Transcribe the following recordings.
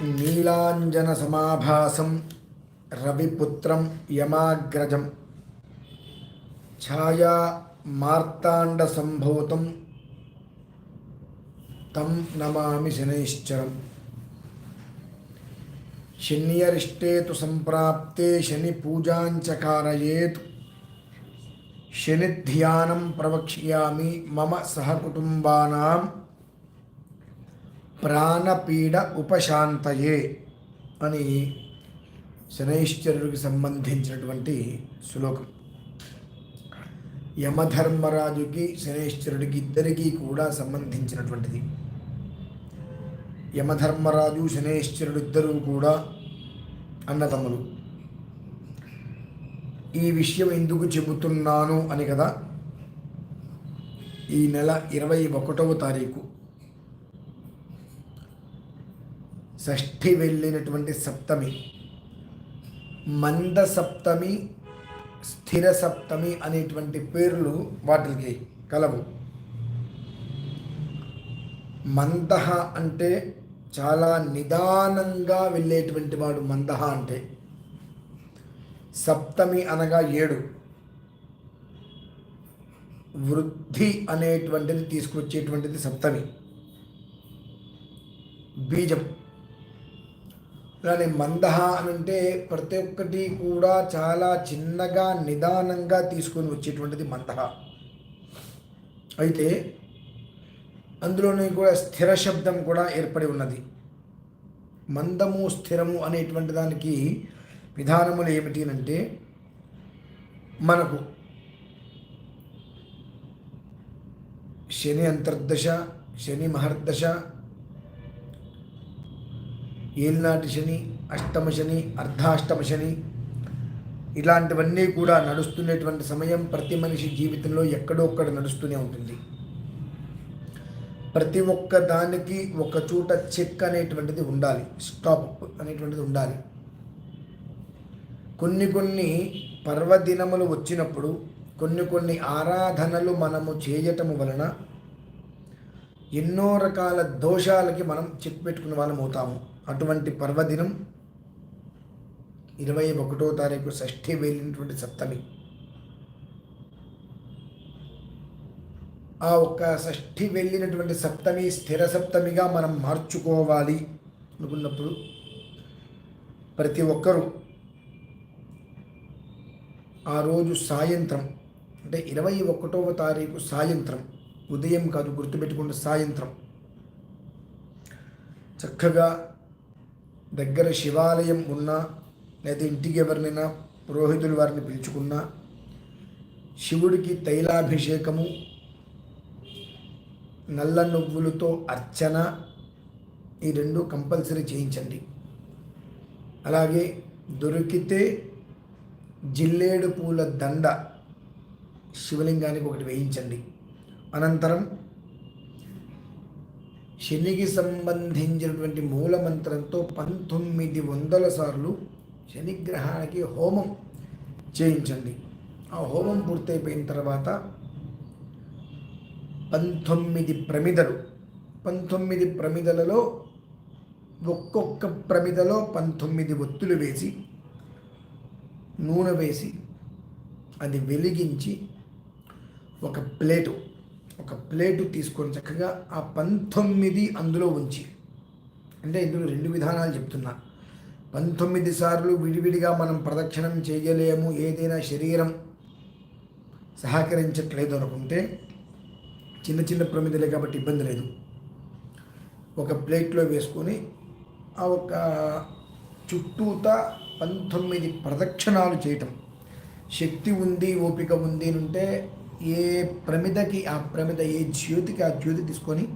నీలాంజనసమాభాసం రవిపుత్రం యమాగ్రజం ఛాయా మార్తాండసంభూతం తం నమామి శనైశ్చరం శన్యరిష్టే తు సంప్రాప్తే శని పూజాంచకారయేత్ శనిధ్యానం ప్రవక్ష్యామి మమ సహకుటుంబానాం ప్రాణపీడ ఉపశాంతయే అని శనైశ్చరుడికి సంబంధించినటువంటి శ్లోకం. యమధర్మరాజుకి శనైశ్చరుడికి ఇద్దరికీ కూడా సంబంధించినటువంటిది. యమధర్మరాజు శనైశ్చరుడు ఇద్దరూ కూడా అన్నతమ్ములు ఈ విషయం ఎందుకు చెబుతున్నాను అని కదా ఈ నెల ఇరవై ఒకటవ తారీఖు షష్ఠి వెళ్ళినటువంటి సప్తమి. మంద సప్తమి స్థిర సప్తమి అనేటువంటి పేర్లు వాటికి కలవు. మందహ అంటే చాలా నిదానంగా వెళ్ళేటువంటి వాడు మందహ అంటే. సప్తమి అనగా ఏడు. వృద్ధి అనేటువంటిది తీసుకొచ్చేటువంటిది సప్తమి. బీజం. అలానే మందహ అని అంటే ప్రతి ఒక్కటి కూడా చాలా చిన్నగా నిదానంగా తీసుకొని వచ్చేటువంటిది మందహ. అయితే అందులోనే కూడా స్థిర శబ్దం కూడా ఏర్పడి ఉన్నది. మందము స్థిరము అనేటువంటి దానికి విధానములు ఏమిటి అంటే మనకు శని అంతర్దశ శని మహర్దశ ఏలినాటి శని అష్టమ శని అర్ధాష్టమ శని ఇలాంటివన్నీ కూడా నడుస్తున్నటువంటి సమయం ప్రతి మనిషి జీవితంలో ఎక్కడో ఒక్కడ నడుస్తూనే ఉంటుంది. ప్రతి ఒక్క దానికి ఒక చోట చెక్ అనేటువంటిది ఉండాలి స్టాప్ అనేటువంటిది ఉండాలి. కొన్ని కొన్ని పర్వదినములు వచ్చినప్పుడు కొన్ని కొన్ని ఆరాధనలు మనము చేయటము వలన ఎన్నో రకాల దోషాలకి మనం చెక్ పెట్టుకున్న వాళ్ళం అవుతాము. అటువంటి పర్వదినం ఇరవై ఒకటో తారీఖు షష్ఠి వెళ్ళినటువంటి సప్తమి. ఆ ఒక్క షష్ఠి వెళ్ళినటువంటి సప్తమి స్థిర సప్తమిగా మనం మార్చుకోవాలి అనుకున్నప్పుడు ప్రతి ఒక్కరూ ఆ రోజు సాయంత్రం అంటే ఇరవై ఒకటవ తారీఖు సాయంత్రం ఉదయం కాదు గుర్తుపెట్టుకుంటే సాయంత్రం. చక్కగా దగ్గర శివాలయం ఉన్నా లేదా ఇంటికి ఎవరినైనా పురోహితులు వారిని పిలుచుకున్నా శివుడికి తైలాభిషేకము నల్ల నువ్వులతో అర్చన ఈ రెండు కంపల్సరీ చేయించండి. అలాగే దొరికితే జిల్లేడు పూల దండ శివలింగానికి ఒకటి వేయించండి. అనంతరం శనికి సంబంధించినటువంటి మూలమంత్రంతో పంతొమ్మిది వందల సార్లు శనిగ్రహానికి హోమం చేయించండి. ఆ హోమం పూర్తయిపోయిన తర్వాత పంతొమ్మిది ప్రమిదలు పంతొమ్మిది ప్రమిదలలో ఒక్కొక్క ప్రమిదలో పంతొమ్మిది ఒత్తులు వేసి నూనె వేసి అది వెలిగించి ఒక ప్లేటు ఒక ప్లేటు తీసుకొని చక్కగా ఆ పంతొమ్మిది అందులో ఉంచి అంటే ఇందులో రెండు విధానాలు చెప్తున్నా. పంతొమ్మిది సార్లు విడివిడిగా మనం ప్రదక్షిణం చేయలేము ఏదైనా శరీరం సహకరించట్లేదు అనుకుంటే చిన్న చిన్న ప్రమిదలే కాబట్టి ఇబ్బంది లేదు. ఒక ప్లేట్లో వేసుకొని ఆ ఒక చుట్టూత పంతొమ్మిది ప్రదక్షిణాలు చేయటం. శక్తి ఉంది ఓపిక ఉంది అంటే ఏ ప్రమిదకి ఆ ప్రమిద ఏ జ్యోతికి ఆ జ్యోతి తీసుకొని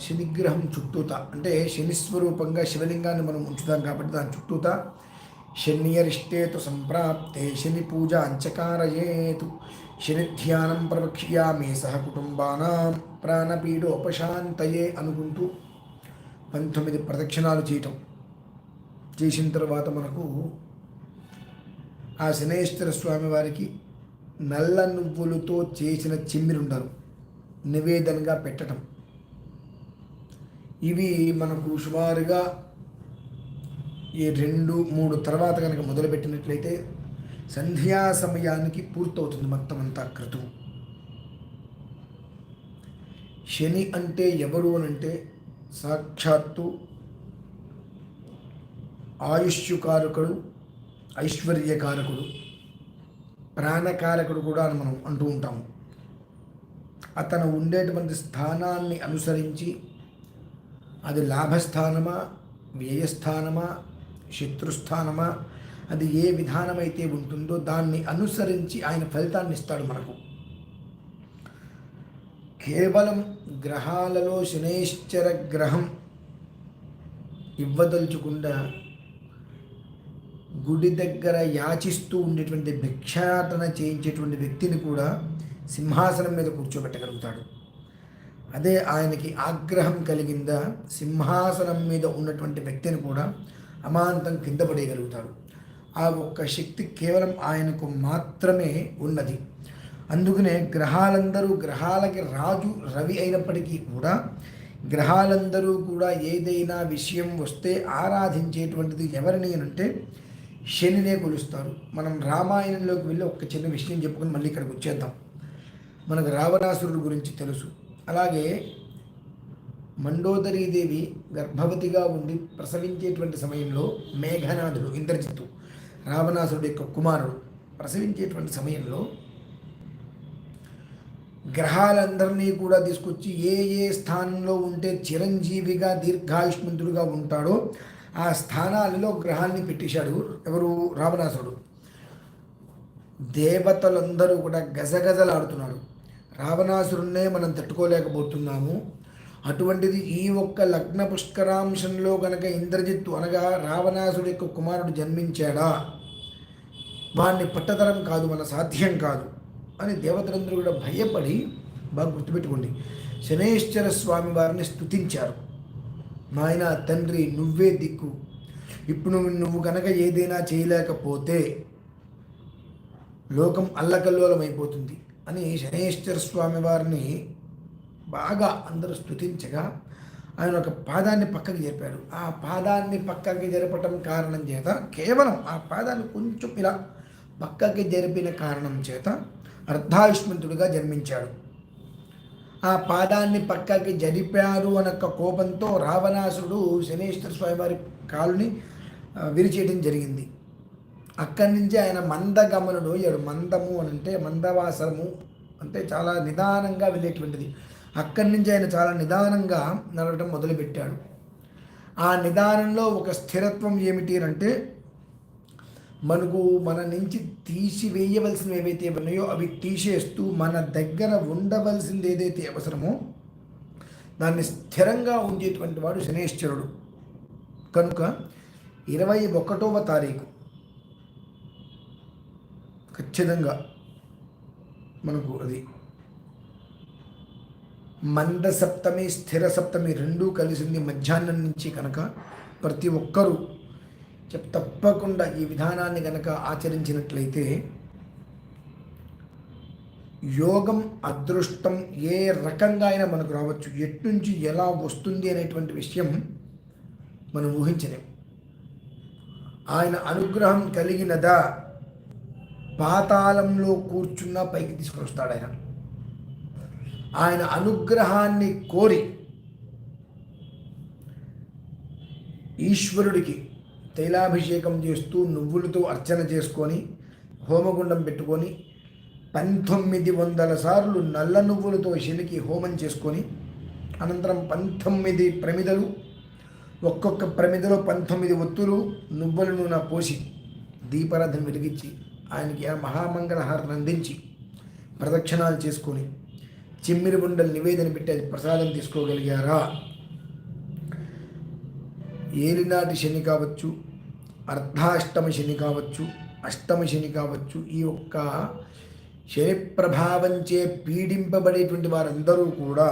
శనిగ్రహం చుట్టూత అంటే శనిస్వరూపంగా శివలింగాన్ని మనం ఉంచుతాం కాబట్టి దాని చుట్టూత శనియరిష్టేతు సంప్రాప్తే శని పూజ అంచకారయేతు శని ధ్యానం ప్రవక్ష్యామి సహ కుటుంబానాం ప్రాణపీడోపశాంతయే అనుకుంటూ పంతొమ్మిది ప్రదక్షిణాలు చేయటం. చేసిన తర్వాత మనకు ఆ శనేశ్వర స్వామి వారికి నల్ల నువ్వులతో చేసిన చిమ్మిరుండరు. నివేదనగా పెట్టడం ఇవి మనకు సుమారుగా ఈ రెండు మూడు తర్వాత కనుక మొదలుపెట్టినట్లయితే సంధ్యా సమయానికి పూర్తవుతుంది మొత్తం అంతా క్రతువు శని అంటే ఎవరు అని అంటే సాక్షాత్తు ఆయుష్యుకారకుడు ఐశ్వర్యకారకుడు. ప్రాణకారకుడు కూడా అని మనం అంటూ ఉంటాము. అతను ఉండేటువంటి స్థానాన్ని అనుసరించి అది లాభస్థానమా వ్యయస్థానమా శత్రుస్థానమా అది ఏ విధానమైతే ఉంటుందో దాన్ని అనుసరించి ఆయన ఫలితాన్ని ఇస్తాడు మనకు. కేవలం గ్రహాలలో శనేశ్చర గ్రహం ఇవ్వదలుచుకుండా గుడి దగ్గర యాచిస్తూ ఉండేటువంటి భిక్షాటన చేయించేటువంటి వ్యక్తిని కూడా సింహాసనం మీద కూర్చోబెట్టగలుగుతాడు. అదే ఆయనకి ఆగ్రహం కలిగిందా సింహాసనం మీద ఉన్నటువంటి వ్యక్తిని కూడా అమాంతం కింద పడేయగలుగుతాడు. ఆ ఒక్క శక్తి కేవలం ఆయనకు మాత్రమే ఉన్నది. అందుకనే గ్రహాలందరూ గ్రహాలకి రాజు రవి అయినప్పటికీ కూడా గ్రహాలందరూ కూడా ఏదైనా విషయం వస్తే ఆరాధించేటువంటిది ఎవరిని అంటే శనినే కొలుస్తారు. మనం రామాయణంలోకి వెళ్ళి ఒక చిన్న విషయం చెప్పుకొని మళ్ళీ ఇక్కడికి వచ్చేద్దాం. మనకు రావణాసురుడు గురించి తెలుసు. అలాగే మండోదరీదేవి గర్భవతిగా ఉండి ప్రసవించేటువంటి సమయంలో మేఘనాథుడు ఇంద్రజిత్తు రావణాసురుడు యొక్క కుమారుడు ప్రసవించేటువంటి సమయంలో గ్రహాలందరినీ కూడా తీసుకొచ్చి ఏ ఏ స్థానంలో ఉంటే చిరంజీవిగా దీర్ఘాయుష్మంతుడుగా ఉంటాడో ఆ స్థానాలలో గ్రహాన్ని పెట్టేశాడు ఎవరు? రావణాసుడు దేవతలందరూ కూడా గజగజలాడుతున్నాడు రావణాసురుణ్ణే మనం తట్టుకోలేకపోతున్నాము. అటువంటిది ఈ ఒక్క లగ్న పుష్కరాంశంలో గనక ఇంద్రజిత్తు అనగా రావణాసుడి యొక్క కుమారుడు జన్మించాడా? వాడిని పట్టతరం కాదు మన సాధ్యం కాదు అని దేవతలందరూ కూడా భయపడి బాగా గుర్తుపెట్టుకోండి. శనేశ్వర స్వామి వారిని స్తుతించారు. నాయన తండ్రి నువ్వే దిక్కు. ఇప్పుడు నువ్వు నువ్వు కనుక ఏదైనా చేయలేకపోతే లోకం అల్లకల్లోలమైపోతుంది అని శనేశ్వర స్వామి వారిని బాగా అందరూ స్తుతించగా ఆయన ఒక పాదాన్ని పక్కకి జరిపాడు. ఆ పాదాన్ని పక్కకి జరపటం కారణం చేత కేవలం ఆ పాదాన్ని కొంచెం ఇలా పక్కకి జరిపిన కారణం చేత అర్ధాయుష్మంతుడిగా జన్మించాడు. ఆ పాదాన్ని పక్కకి జరిపారు అనొక్క కోపంతో రావణాసుడు శనేశ్వర స్వామివారి కాలుని విరిచేయడం జరిగింది. అక్కడి నుంచి ఆయన మందగమనుడు అయ్యాడు. మందము అని అంటే మందవాసము అంటే చాలా నిదానంగా వెళ్ళేటువంటిది. అక్కడి నుంచి ఆయన చాలా నిదానంగా నడవడం మొదలుపెట్టాడు. ఆ నిదానంలో ఒక స్థిరత్వం ఏమిటి అంటే మనకు మన నుంచి తీసివేయవలసినవి ఏవైతే ఉన్నాయో అవి తీసేస్తూ మన దగ్గర ఉండవలసింది ఏదైతే అవసరమో దాన్ని స్థిరంగా ఉండేటువంటి వాడు శనేశ్వరుడు. కనుక ఇరవై ఒకటవ తారీఖు ఖచ్చితంగా మనకు అది మంద సప్తమి స్థిర సప్తమి రెండూ కలిసింది మధ్యాహ్నం నుంచి కనుక ప్రతి ఒక్కరూ చెప్ తప్పకుండా ఈ విధానాన్ని కనుక ఆచరించినట్లయితే యోగం అదృష్టం ఏ రకంగా అయినా మనకు రావచ్చు. ఎట్నుంచి ఎలా వస్తుంది అనేటువంటి విషయం మనం ఊహించలేం. ఆయన అనుగ్రహం కలిగినదా? పాతాళంలో కూర్చున్న పైకి తీసుకుని వస్తాడు ఆయన. ఆయన అనుగ్రహాన్ని కోరి ఈశ్వరుడికి తైలాభిషేకం చేస్తూ నువ్వులతో అర్చన చేసుకొని హోమగుండం పెట్టుకొని పంతొమ్మిది వందల సార్లు నల్ల నువ్వులతో శనికి హోమం చేసుకొని అనంతరం పంతొమ్మిది ప్రమిదలు ఒక్కొక్క ప్రమిదలో పంతొమ్మిది ఒత్తులు నువ్వుల నూనె పోసి దీపారాధన వెలిగించి ఆయనకి ఆ మహామంగళహారతి అందించి ప్రదక్షిణాలు చేసుకొని చిమ్మిరి బుండలు నివేదన పెట్టి అది ప్రసాదం తీసుకోగలిగారా? ఏలినాటి శని కావచ్చు అర్ధాష్టమ శని కావచ్చు అష్టమ శని కావచ్చు ఈ యొక్క శని ప్రభావంచే పీడింపబడేటువంటి వారందరూ కూడా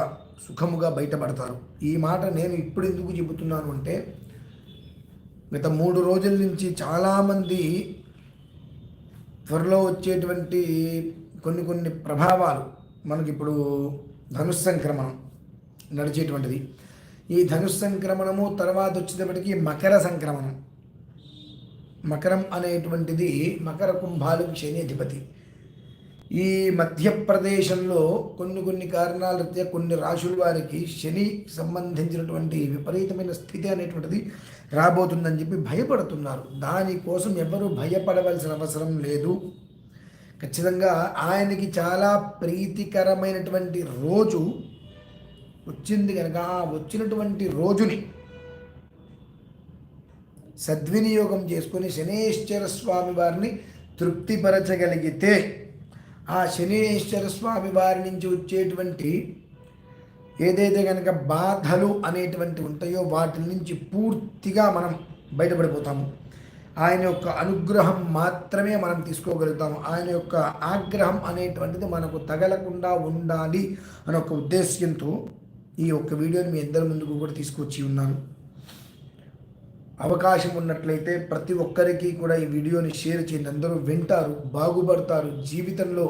సుఖముగా బయటపడతారు. ఈ మాట నేను ఇప్పుడు ఎందుకు చెబుతున్నాను అంటే గత మూడు రోజుల నుంచి చాలామంది త్వరలో వచ్చేటువంటి కొన్ని కొన్ని ప్రభావాలు మనకిప్పుడు ధనుస్సంక్రమణం నడిచేటువంటిది. ఈ ధనుస్ సంక్రమణము తర్వాత వచ్చేటప్పటికి మకర సంక్రమణం. మకరం అనేటువంటిది మకర కుంభాలకు శని అధిపతి ఈ మధ్యప్రదేశంలో కొన్ని కొన్ని కారణాల రీత్యా కొన్ని రాశుల వారికి శని సంబంధించినటువంటి విపరీతమైన స్థితి అనేటువంటిది రాబోతుందని చెప్పి భయపడుతున్నారు. దానికోసం ఎవరు భయపడవలసిన అవసరం లేదు. ఖచ్చితంగా ఆయనకి చాలా ప్రీతికరమైనటువంటి రోజు వచ్చింది కనుక ఆ వచ్చినటువంటి రోజుని సద్వినియోగం చేసుకొని శనేశ్వర స్వామి వారిని తృప్తిపరచగలిగితే ఆ శనేశ్వర స్వామి వారి నుంచి వచ్చేటువంటి ఏదైతే కనుక బాధలు అనేటువంటి ఉంటాయో వాటి నుంచి పూర్తిగా మనం బయటపడిపోతాము. ఆయన యొక్క అనుగ్రహం మాత్రమే మనం తీసుకోగలుగుతాము. ఆయన యొక్క ఆగ్రహం అనేటువంటిది మనకు తగలకుండా ఉండాలి అనే ఒక ఉద్దేశ్యంతో ఈ ఒక్క వీడియోని మీ అందరి ముందుకు కూడా తీసుకొచ్చి ఉన్నాను. అవకాశం ఉన్నట్లయితే ప్రతి ఒక్కరికి కూడా ఈ వీడియోని షేర్ చేయండి. అందరూ వింటారు బాగుపడతారు. జీవితంలో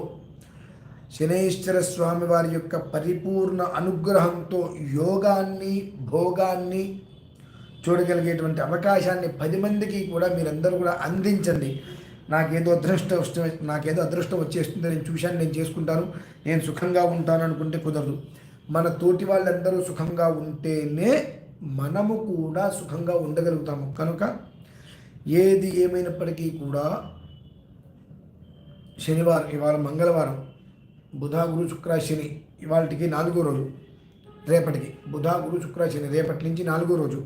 శనేశ్వర స్వామి వారి యొక్క పరిపూర్ణ అనుగ్రహంతో యోగాన్ని భోగాన్ని చూడగలిగేటువంటి అవకాశాన్ని పది మందికి కూడా మీరందరూ కూడా అందించండి. నాకేదో అదృష్టం వస్తే నాకేదో అదృష్టం వచ్చేస్తుంది నేను చూశాను నేను చేసుకుంటాను. నేను సుఖంగా ఉంటాను అనుకుంటే కుదరదు. మన తోటి వాళ్ళందరూ సుఖంగా ఉంటేనే మనము కూడా సుఖంగా ఉండగలుగుతాము. కనుక ఏది ఏమైనప్పటికీ కూడా శనివారం ఇవాళ మంగళవారం బుధ గురు శుక్ర శని ఇవాళకి నాలుగో రోజు. రేపటికి బుధ గురు శుక్ర శని రేపటి నుంచి నాలుగో రోజు.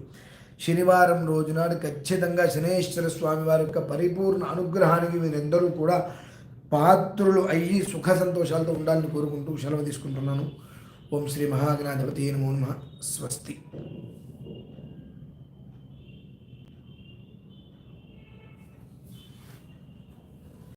శనివారం రోజునాడు ఖచ్చితంగా శనేశ్వర స్వామి వారి యొక్క పరిపూర్ణ అనుగ్రహానికి మీరందరూ కూడా పాత్రులు అయ్యి సుఖ సంతోషాలతో ఉండాలని కోరుకుంటూ సెలవు తీసుకుంటున్నాను. ఓం శ్రీ మహాగణాధిపతి నమో నమ. స్వస్తి.